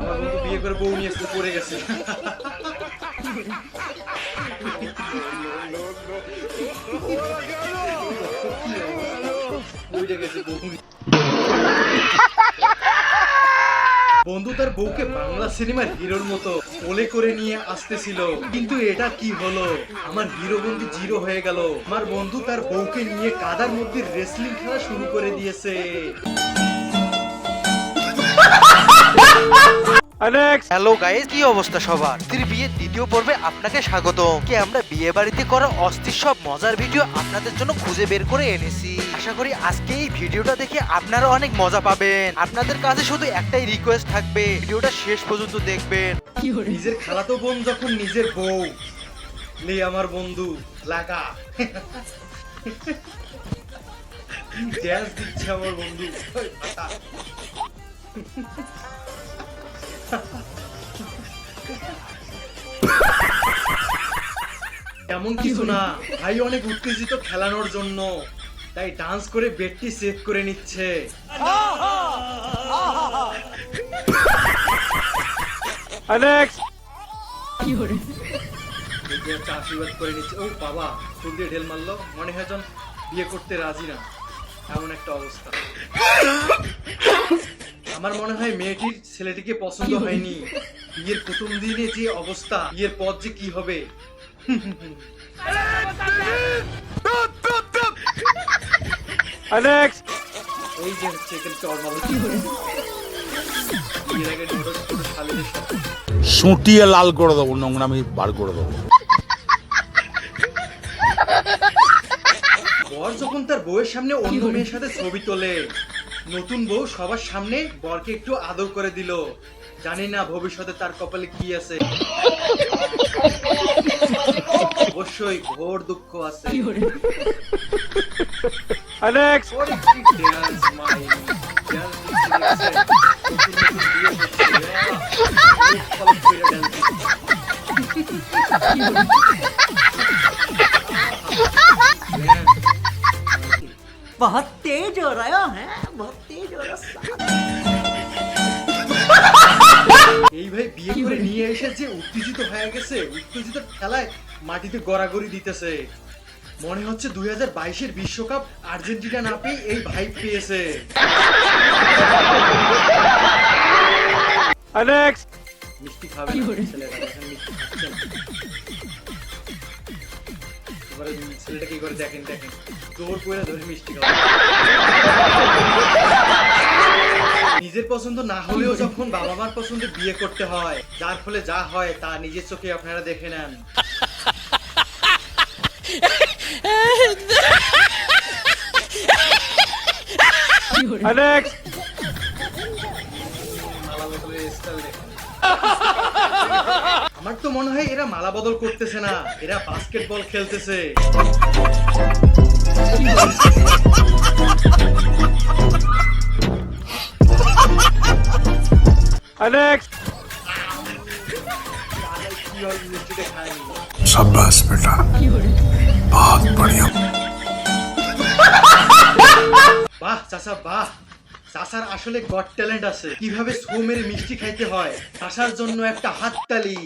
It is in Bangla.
আমার বন্ধু বিয়ে করে বউ নিয়ে পড়ে গেছে। বন্ধু তার বউকে বাংলা সিনেমার হিরোর মতো কোলে করে নিয়ে আসতেছিল। কিন্তু এটা কি হলো? আমার হিরো বন্ধু জিরো হয়ে গেল। আমার বন্ধু তার বউকে নিয়ে কাদার মধ্যে রেসলিং খেলা শুরু করে দিয়েছে। হ্যালো গাইস কি অবস্থা সবার? স্ত্রীর বিয়ের দ্বিতীয় পর্বে আপনাকে স্বাগতম। কি আমরা বিয়ে বাড়িতে করা অস্থির সব মজার ভিডিও আপনাদের জন্য খুঁজে বের করে এনেছি। আশা করি আজকে এই ভিডিওটা দেখে আপনারা অনেক মজা পাবেন। আপনাদের কাছে শুধু একটাই রিকোয়েস্ট থাকবে ভিডিওটা শেষ পর্যন্ত দেখবেন। নিজের খালাতো বোন যখন নিজের বউ লে আমার বন্ধু লাগা ড্যান্স দিচ্ছে আমার বন্ধু। এমন কিছু না। ভাই অনেক উত্তেজিত খেলানোর জন্য। তাই ডান্স করে বেডটি সেভ করে নিচ্ছে। একটা আশীর্বাদ করে নিচ্ছে। ও বাবা ফুল দিয়ে ঢেল মারলো। মনে হয় যেন বিয়ে করতে রাজি না। এমন একটা অবস্থা। আমার মনে হয় মেয়েটির ছেলেটিকে পছন্দ হয়নি। বিয়ের প্রথম দিনে যে অবস্থা বিয়ের পর যে কি হবে? এই যে হচ্ছে সুটিয়ে লাল করে দেবো নোংরামি বার করে দেবো। বর যখন তার বউয়ের সামনে অন্য মেয়ের সাথে ছবি তোলে নতুন বউ সবার সামনে বরকে একটু আদর করে দিল। জানি না ভবিষ্যতে তার কপালে কি আছে। অবশ্যই ঘোর দুঃখ আছে ওরে কি dance, my dance দেখছি, দেখছেন? নতুন নতুন বিয়ে হচ্ছে, আহ, মুখ ফলক করে dance দিচ্ছে। হ্যাঁ। बहुत तेज हो रहा है बहुत तेज हो रहा এই ভাই বিয়ে করে নিয়ে এসে যে উত্তেজিত হয়ে গেছে উত্তেজিত খেলায় মাটিতে গড়াগড়ি দিতেছে। মনে হচ্ছে দুই হাজার বাইশের বিশ্বকাপ আর্জেন্টিনা না পেয়ে এই ভাই পেয়েছে। মিষ্টি খাবে। এবারে ছেলেটা কি করে দেখেন দেখেন। জোর করে ধরে মিষ্টি খাবে। নিজের পছন্দ না হলেও যখন বাবা মার পছন্দে বিয়ে করতে হয় যার ফলে যা হয় তা নিজের চোখে আপনারা দেখে নেন। আমার তো মনে হয় এরা মালা বদল করতেছে না এরা বাস্কেটবল খেলতেছে কিভাবে মিষ্টিটা খায়নি शाबाश बेटा बहुत बढ़िया বাহ চাচা বাহ চাচার আসলে গড ট্যালেন্ট আছে কিভাবে সৌ মেরে মিষ্টি খাইতে হয় চাচার জন্য একটা হাততালি